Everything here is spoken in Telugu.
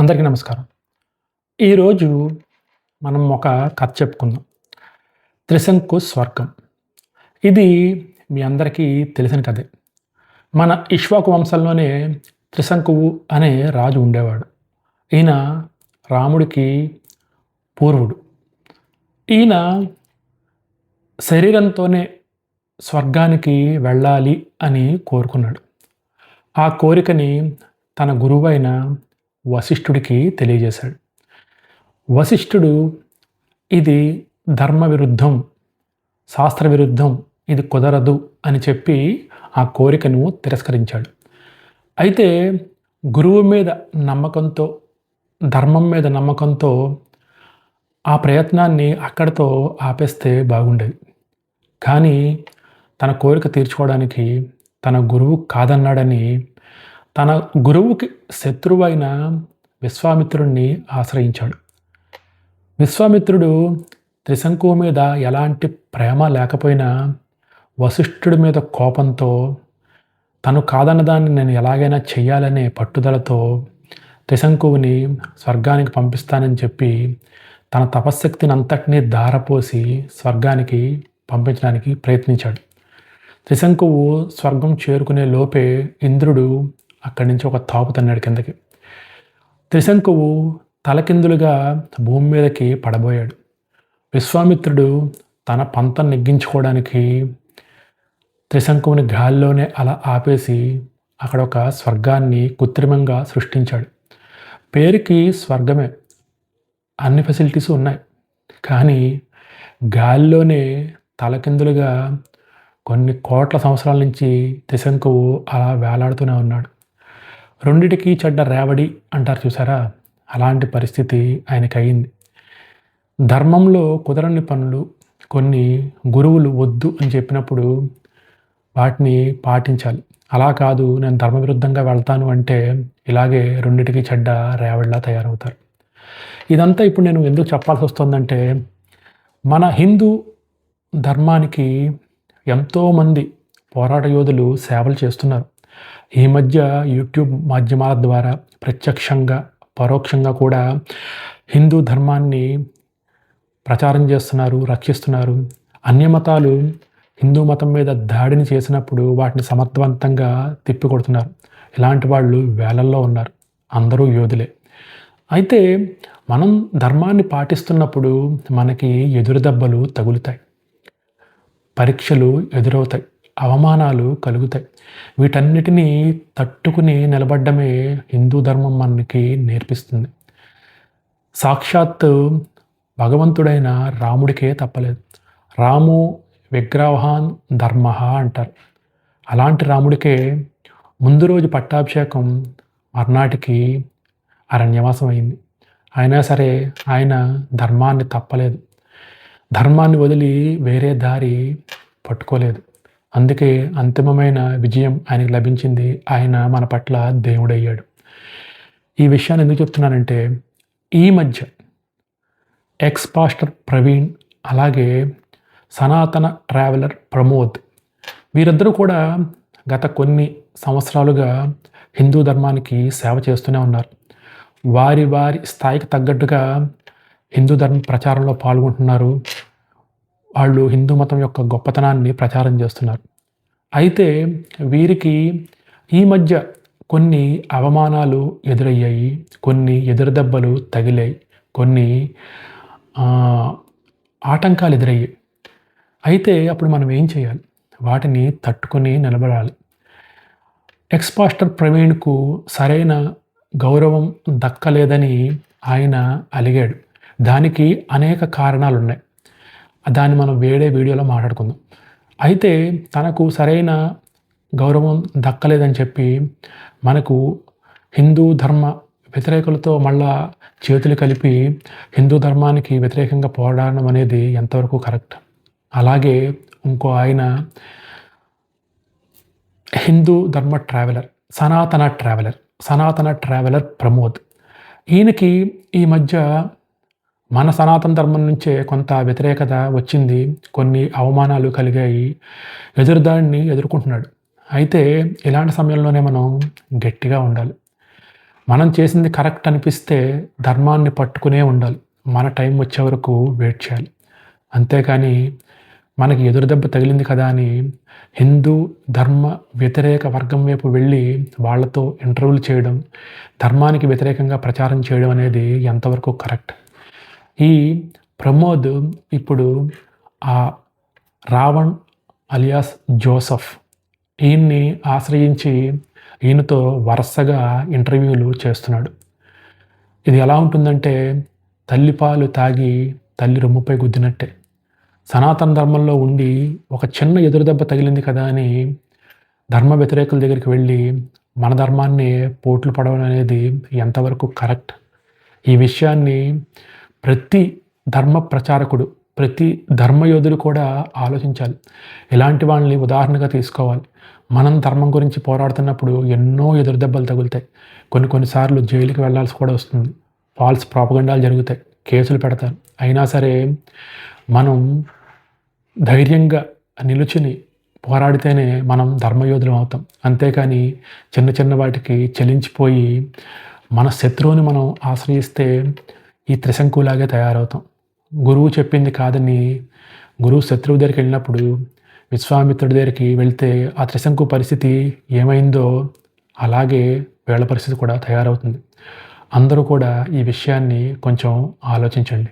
అందరికీ నమస్కారం. ఈరోజు మనం ఒక కథ చెప్పుకుందాం. త్రిశంకు స్వర్గం. ఇది మీ అందరికీ తెలిసిన కథే. మన ఇష్వాకు వంశంలోనే త్రిశంకువు అనే రాజు ఉండేవాడు. ఈయన రాముడికి పూర్వుడు. ఈయన శరీరంతోనే స్వర్గానికి వెళ్ళాలి అని కోరుకున్నాడు. ఆ కోరికని తన గురువైన వశిష్ఠుడికి తెలియజేశాడు. వశిష్ఠుడు ఇది ధర్మ విరుద్ధం శాస్త్ర విరుద్ధం ఇది కుదరదు అని చెప్పి ఆ కోరికను తిరస్కరించాడు. అయితే గురువు మీద నమ్మకంతో ధర్మం మీద నమ్మకంతో ఆ ప్రయత్నాన్ని అక్కడితో ఆపేస్తే బాగుండేది. కానీ తన కోరిక తీర్చుకోవడానికి తన గురువు కాదన్నాడని తన గురువుకి శత్రువైన విశ్వామిత్రుడిని ఆశ్రయించాడు. విశ్వామిత్రుడు త్రిశంకు మీద ఎలాంటి ప్రేమ లేకపోయినా వశిష్ఠుడి మీద కోపంతో తను కాదన్న దాన్ని నేను ఎలాగైనా చెయ్యాలనే పట్టుదలతో త్రిశంకువుని స్వర్గానికి పంపిస్తానని చెప్పి తన తపశ్శక్తిని అంతటినీ ధారపోసి స్వర్గానికి పంపించడానికి ప్రయత్నించాడు. త్రిశంకువు స్వర్గం చేరుకునే లోపే ఇంద్రుడు అక్కడి నుంచి ఒక తాపు తన్నాడు కిందకి. త్రిశంకువు తలకిందులుగా భూమి మీదకి పడబోయాడు. విశ్వామిత్రుడు తన పంతం నెగ్గించుకోవడానికి త్రిశంకువుని గాల్లోనే అలా ఆపేసి అక్కడ ఒక స్వర్గాన్ని కృత్రిమంగా సృష్టించాడు. పేరుకి స్వర్గమే అన్ని ఫెసిలిటీస్ ఉన్నాయి. కానీ గాల్లోనే తలకిందులుగా కొన్ని కోట్ల సంవత్సరాల నుంచి త్రిశంకువు అలా వేలాడుతూనే ఉన్నాడు. రెండిటికి చెడ్డ రేవడి అంటారు చూసారా? అలాంటి పరిస్థితి ఆయనకి అయింది ధర్మంలో కుదరని పనులు కొన్ని గురువులు వద్దు అని చెప్పినప్పుడు వాటిని పాటించాలి. అలా కాదు నేను ధర్మవిరుద్ధంగా వెళ్తాను అంటే ఇలాగే రెండిటికి చెడ్డ రేవడిలా తయారవుతారు. ఇదంతా ఇప్పుడు నేను ఎందుకు చెప్పాల్సి వస్తుందంటే మన హిందూ ధర్మానికి ఎంతోమంది పోరాట యోధులు సేవలు చేస్తున్నారు. ఈ మధ్య యూట్యూబ్ మాధ్యమాల ద్వారా ప్రత్యక్షంగా పరోక్షంగా కూడా హిందూ ధర్మాన్ని ప్రచారం చేస్తున్నారు రక్షిస్తున్నారు. అన్యమతాలు హిందూ మతం మీద దాడిని చేసినప్పుడు వాటిని సమర్థవంతంగా తిప్పికొడుతున్నారు. ఇలాంటి వాళ్ళు వేలల్లో ఉన్నారు. అందరూ యోధులే. అయితే మనం ధర్మాన్ని పాటిస్తున్నప్పుడు మనకి ఎదురు దెబ్బలు తగులుతాయి. పరీక్షలు ఎదురవుతాయి. అవమానాలు కలుగుతాయి. వీటన్నిటినీ తట్టుకుని నిలబడ్డమే హిందూ ధర్మం మనకి నేర్పిస్తుంది. సాక్షాత్తు భగవంతుడైన రాముడికే తప్పలేదు. రాము విగ్రహాన్ ధర్మ అంటారు. అలాంటి రాముడికే ముందు రోజు పట్టాభిషేకం మర్నాటికి అరణ్యవాసం అయింది అయినా సరే ఆయన ధర్మాన్ని తప్పలేదు. ధర్మాన్ని వదిలి వేరే దారి పట్టుకోలేదు. అందుకే అంతిమమైన విజయం ఆయనకు లభించింది ఆయన మన పట్ల దేవుడయ్యాడు. ఈ విషయాన్ని ఎందుకు చెప్తున్నానంటే ఈ మధ్య ఎక్స్ పాస్టర్ ప్రవీణ్ అలాగే సనాతన ట్రావెలర్ ప్రమోద్ వీరిద్దరూ కూడా గత కొన్ని సంవత్సరాలుగా హిందూ ధర్మానికి సేవ చేస్తూనే ఉన్నారు. వారి వారి స్థాయికి తగ్గట్టుగా హిందూ ధర్మ ప్రచారంలో పాల్గొంటున్నారు. వాళ్ళు హిందూ మతం యొక్క గొప్పతనాన్ని ప్రచారం చేస్తున్నారు. అయితే వీరికి ఈ మధ్య కొన్ని అవమానాలు ఎదురయ్యాయి కొన్ని ఎదురుదెబ్బలు తగిలాయి కొన్ని ఆటంకాలు ఎదురయ్యాయి. అయితే అప్పుడు మనం ఏం చేయాలి? వాటిని తట్టుకొని నిలబడాలి. ఎక్స్పాస్టర్ ప్రవీణ్కు సరైన గౌరవం దక్కలేదని ఆయన అలిగాడు. దానికి అనేక కారణాలు ఉన్నాయి దాన్ని మనం వేరే వీడియోలో మాట్లాడుకుందాం. అయితే తనకు సరైన గౌరవం దక్కలేదని చెప్పి మనకు హిందూ ధర్మ వ్యతిరేకులతో మళ్ళా చేతులు కలిపి హిందూ ధర్మానికి వ్యతిరేకంగా పోరాడడం అనేది ఎంతవరకు కరెక్ట్? అలాగే ఇంకో ఆయన హిందూ ధర్మ ట్రావెలర్ సనాతన ట్రావెలర్ సనాతన ట్రావెలర్ ప్రమోద్. ఈయనకి ఈ మధ్య మన సనాతన ధర్మం నుంచే కొంత వ్యతిరేకత వచ్చింది కొన్ని అవమానాలు కలిగాయి ఎదురుదాడిని ఎదుర్కొంటున్నాడు. అయితే ఇలాంటి సమయంలోనే మనం గట్టిగా ఉండాలి. మనం చేసింది కరెక్ట్ అనిపిస్తే ధర్మాన్ని పట్టుకునే ఉండాలి. మన టైం వచ్చే వరకు వెయిట్ చేయాలి. అంతేకాని మనకి ఎదురు దెబ్బ తగిలింది కదా అని హిందూ ధర్మ వ్యతిరేక వర్గం వైపు వెళ్ళి వాళ్ళతో ఇంటర్వ్యూలు చేయడం ధర్మానికి వ్యతిరేకంగా ప్రచారం చేయడం అనేది ఎంతవరకు కరెక్ట్? ఈ ప్రమోద్ ఇప్పుడు ఆ రావణ్ అలియాస్ జోసఫ్ ఈయన్ని ఆశ్రయించి ఈయనతో వరుసగా ఇంటర్వ్యూలు చేస్తున్నాడు. ఇది ఎలా ఉంటుందంటే తల్లిపాలు తాగి తల్లి రొమ్ముపై గుద్దినట్టే. సనాతన ధర్మంలో ఉండి ఒక చిన్న ఎదురుదెబ్బ తగిలింది కదా అని ధర్మ వ్యతిరేకుల దగ్గరికి వెళ్ళి మన ధర్మాన్ని పోట్లు పడవడం అనేది ఎంతవరకు కరెక్ట్? ఈ విషయాన్ని ప్రతి ధర్మ ప్రచారకుడు ప్రతి ధర్మయోధుడు కూడా ఆలోచించాలి. ఇలాంటి వాళ్ళని ఉదాహరణగా తీసుకోవాలి. మనం ధర్మం గురించి పోరాడుతున్నప్పుడు ఎన్నో ఎదురుదెబ్బలు తగులుతాయి. కొన్ని కొన్నిసార్లు జైలుకి వెళ్ళాల్సి కూడా వస్తుంది. ఫాల్స్ ప్రాపగండాలు జరుగుతాయి. కేసులు పెడతారు. అయినా సరే మనం ధైర్యంగా నిలుచుని పోరాడితేనే మనం ధర్మయోధులం అవుతాం. అంతేకాని చిన్న చిన్న వాటికి చెలించిపోయి మన శత్రువుని మనం ఆశ్రయిస్తే ఈ త్రిశంకులాగే తయారవుతాం. గురువు చెప్పింది కాదని గురువు శత్రువు దగ్గరికి వెళ్ళినప్పుడు విశ్వామిత్రుడి దగ్గరికి వెళ్తే ఆ త్రిశంకు పరిస్థితి ఏమైందో అలాగే వీళ్ళ పరిస్థితి కూడా తయారవుతుంది. అందరూ కూడా ఈ విషయాన్ని కొంచెం ఆలోచించండి.